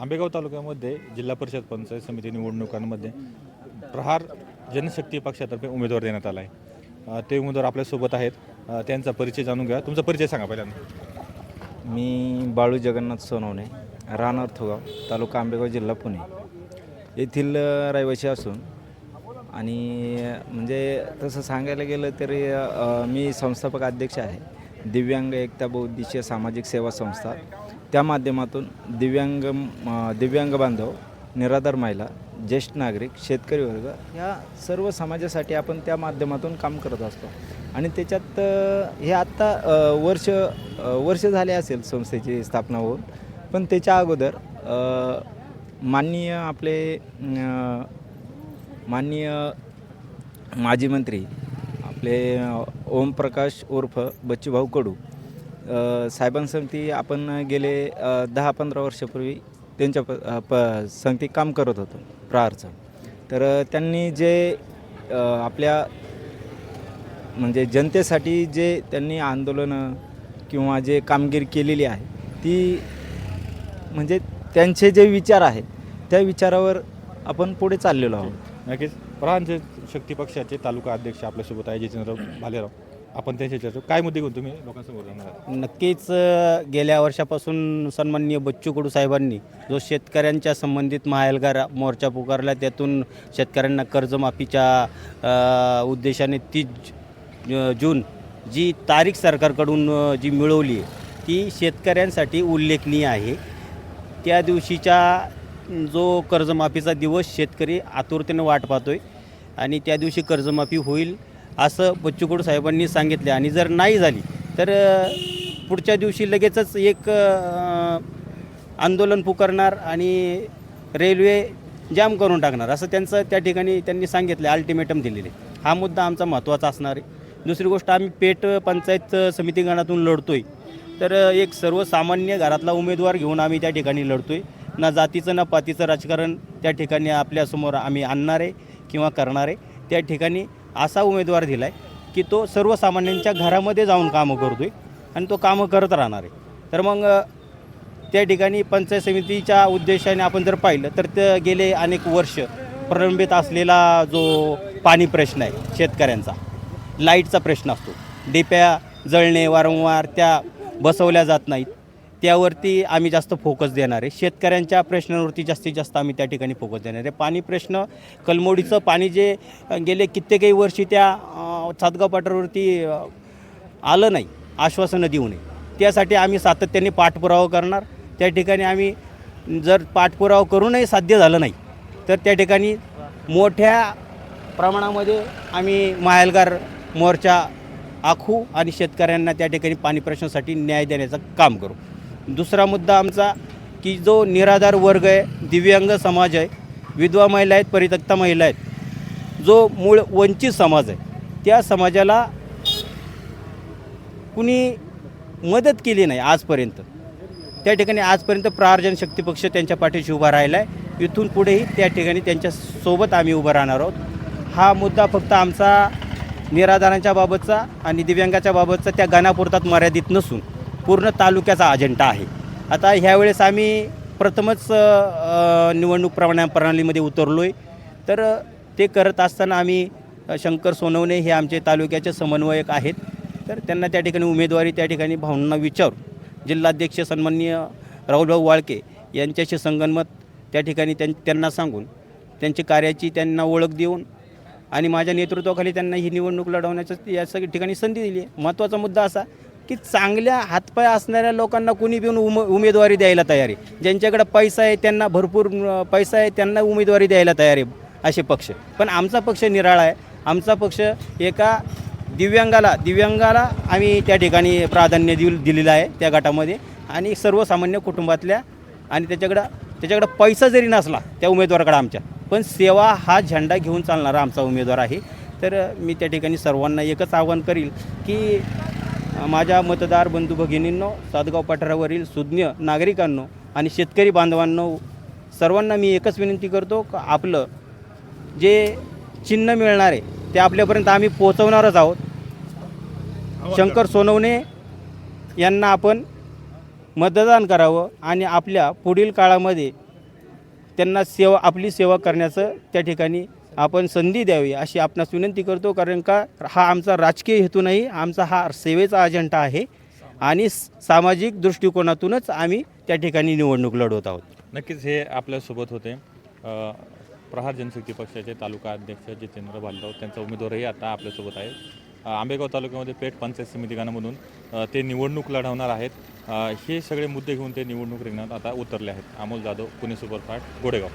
आंबेगाव तालुक्यामध्ये जिल्हा परिषद पंचायत समिती निवडणुकांमध्ये प्रहार जनशक्ती पक्षातर्फे उमेदवार देण्यात आला आहे ते उमेदवार आपल्यासोबत आहेत. त्यांचा परिचय जाणून घ्या. तुमचा परिचय सांगा पहिल्यांदा. मी बाळू जगन्नाथ सोनवणे राहणार थोगाव तालुका आंबेगाव जिल्हा पुणे. येथील रहिवासी असून आणि म्हणजे तसं सांगायला गेलं तरी मी संस्थापक अध्यक्ष आहे. दिव्यांग एकता बौद्धिशीय सामाजिक सेवा संस्था. त्या माध्यमातून दिव्यांग दिव्यांग बांधव निराधार महिला ज्येष्ठ नागरिक शेतकरी वर्ग ह्या सर्व समाजासाठी आपण त्या माध्यमातून काम करत असतो. आणि त्याच्यात हे आत्ता वर्ष वर्ष झाले असेल संस्थेची स्थापना होऊन. पण त्याच्या अगोदर माननीय आपले माननीय माजी मंत्री आपले ओमप्रकाश उर्फ बच्चूभाऊ कडू अ, साहेबांसंगती आपण गेले दहा पंधरा वर्षापूर्वी त्यांच्या प प संगती काम करत होतो प्रहारचं. तर त्यांनी जे आपल्या म्हणजे जनतेसाठी जे त्यांनी आंदोलनं किंवा जे कामगिरी केलेली आहे ती म्हणजे त्यांचे जे विचार आहेत त्या विचारावर आपण पुढे चाललेलो आहोत. नक्कीच. प्रहार शक्ती पक्षाचे तालुका अध्यक्ष आपल्यासोबत आहे जितेंद्र भालेराव. आपण त्यांच्या चर्चा काय मुद्दे घेऊन तुम्ही लोकांसमोर जाणार आहात? नक्कीच अ, गेल्या वर्षापासून सन्माननीय बच्चू कडू साहेबांनी जो शेतकऱ्यांच्या संबंधित महाएल्गार मोर्चा पुकारला त्यातून शेतकऱ्यांना कर्जमाफीच्या अ, उद्देशाने तीस ज- जून जी तारीख सरकारकडून अ, जी मिळवली आहे ती शेतकऱ्यांसाठी उल्लेखनीय आहे. त्या दिवशीचा जो कर्जमाफीचा दिवस शेतकरी आतुरतेने वाट पाहतोय. आणि त्या दिवशी कर्जमाफी होईल असं बच्चू कडू साहेबांनी सांगितले. आणि जर नाही झाली तर पुढच्या दिवशी लगेचच एक आंदोलन पुकारणार आणि रेल्वे जाम करून टाकणार असं त्यांचं त्या ठिकाणी त्यांनी सांगितलं अल्टिमेटम दिलेले. हा मुद्दा आमचा महत्त्वाचा असणार आहे. दुसरी गोष्ट आम्ही पेट पंचायत समिती गणातून लढतोय. तर एक सर्वसामान्य घरातला उमेदवार घेऊन आम्ही त्या ठिकाणी लढतोय. ना जातीचं ना पातीचं राजकारण त्या ठिकाणी आपल्यासमोर आम्ही आणणार आहे. किंवा करणारे त्या ठिकाणी असा उमेदवार दिला आहे की तो सर्वसामान्यांच्या घरामध्ये जाऊन कामं करतो आहे आणि तो कामं करत राहणार आहे. तर मग त्या ठिकाणी पंचायत समितीच्या उद्देशाने आपण जर पाहिलं तर ते गेले अनेक वर्ष प्रलंबित असलेला जो पाणी प्रश्न आहे शेतकऱ्यांचा लाईटचा प्रश्न असतो. डिप्या जळणे वारंवार त्या बसवल्या जात नाहीत. त्यावरती आम्ही जास्त फोकस देणार आहे. शेतकऱ्यांच्या प्रश्नांवरती जास्तीत जास्त आम्ही त्या ठिकाणी फोकस देणार आहे. पाणी प्रश्न कलमोडीचं पाणी जे गेले कित्येकही वर्षी त्या सातगाव पाटावरती आलं नाही आश्वासनं देऊ नये. त्यासाठी आम्ही सातत्याने पाठपुरावा करणार. त्या ठिकाणी आम्ही जर पाठपुरावा करूनही साध्य झालं नाही तर त्या ठिकाणी मोठ्या प्रमाणामध्ये आम्ही माहेलगार मोर्चा आखू आणि शेतकऱ्यांना त्या ठिकाणी पाणी प्रश्नासाठी न्याय देण्याचं काम करू. दुसरा मुद्दा आमचा की जो निराधार वर्ग आहे दिव्यांग समाज आहे विधवा महिला आहेत परित्यक्ता महिला आहेत जो मूळ वंचित समाज आहे त्या समाजाला कुणी मदत केली नाही आजपर्यंत. त्या ठिकाणी आजपर्यंत प्रार्जन शक्ती पक्ष त्यांच्या पाठीशी उभा राहिला आहे इथून पुढेही त्या ठिकाणी त्यांच्यासोबत आम्ही उभं राहणार आहोत. हा मुद्दा फक्त आमचा निराधारांच्या बाबतचा आणि दिव्यांगाच्या बाबतचा त्या गाण्यापुरतात मर्यादित नसून पूर्ण तालुक्याचा अजेंडा आहे. आता ह्यावेळेस आम्ही प्रथमच निवडणूक प्रमाणा प्रणालीमध्ये उतरलो आहे तर ते करत असताना आम्ही शंकर सोनवणे हे आमचे तालुक्याचे समन्वयक आहेत. तर त्यांना त्या ठिकाणी उमेदवारी त्या ठिकाणी भावना विचारून जिल्हाध्यक्ष सन्माननीय राहुलभाऊ वाळके यांच्याशी संगनमत त्या ठिकाणी त्यां त्यांना सांगून त्यांची कार्याची त्यांना ओळख देऊन आणि माझ्या नेतृत्वाखाली त्यांना ही निवडणूक लढवण्याचं या सगळ्या ठिकाणी संधी दिली आहे. महत्त्वाचा मुद्दा असा की चांगल्या हातपाय असणाऱ्या लोकांना कुणी पण उम उमेदवारी द्यायला तयार आहे. ज्यांच्याकडे पैसा आहे त्यांना भरपूर पैसा आहे त्यांना उमेदवारी द्यायला तयार आहे असे पक्ष. पण आमचा पक्ष निराळा आहे. आमचा पक्ष एका दिव्यांगाला दिव्यांगाला आम्ही त्या ठिकाणी प्राधान्य दिल दिलेलं आहे त्या गटामध्ये. आणि सर्वसामान्य कुटुंबातल्या आणि त्याच्याकडं त्याच्याकडं पैसा जरी नसला त्या उमेदवाराकडं आमच्या. पण सेवा हा झेंडा घेऊन चालणारा आमचा उमेदवार आहे. तर मी त्या ठिकाणी सर्वांना एकच आवाहन करील की माझ्या मतदार बंधू भगिनींनो सातगाव पठारावरील सुज्ञ नागरिकांनो आणि शेतकरी बांधवांनो सर्वांना मी एकच विनंती करतो का आपलं जे चिन्ह मिळणार आहे ते आपल्यापर्यंत आम्ही पोहोचवणारच आहोत. शंकर सोनवणे यांना आपण मतदान करावं आणि आपल्या पुढील काळामध्ये त्यांना सेवा आपली सेवा करण्याचं त्या ठिकाणी आपण संधी द्यावी अशी आपणास विनंती करतो कारण का हा आमचा राजकीय हेतू नाही आमचा हा सेवेचा अजेंडा आहे आणि सामाजिक दृष्टिकोनातूनच आम्ही त्या ठिकाणी निवडणूक लढवत आहोत. नक्कीच हे आपल्यासोबत होते. प्रहार जनशक्ती पक्षाचे तालुका अध्यक्ष जितेंद्र भालराव त्यांचा उमेदवारही आता आपल्यासोबत आहे. आंबेगाव तालुक्यामध्ये पेठ पंचायत समिती गणामधून ते निवडणूक लढवणार आहेत. हे सगळे मुद्दे घेऊन ते निवडणूक रिंगणात आता उतरले आहेत. अमोल जाधव पुणे सुपरफास्ट गोडेगाव.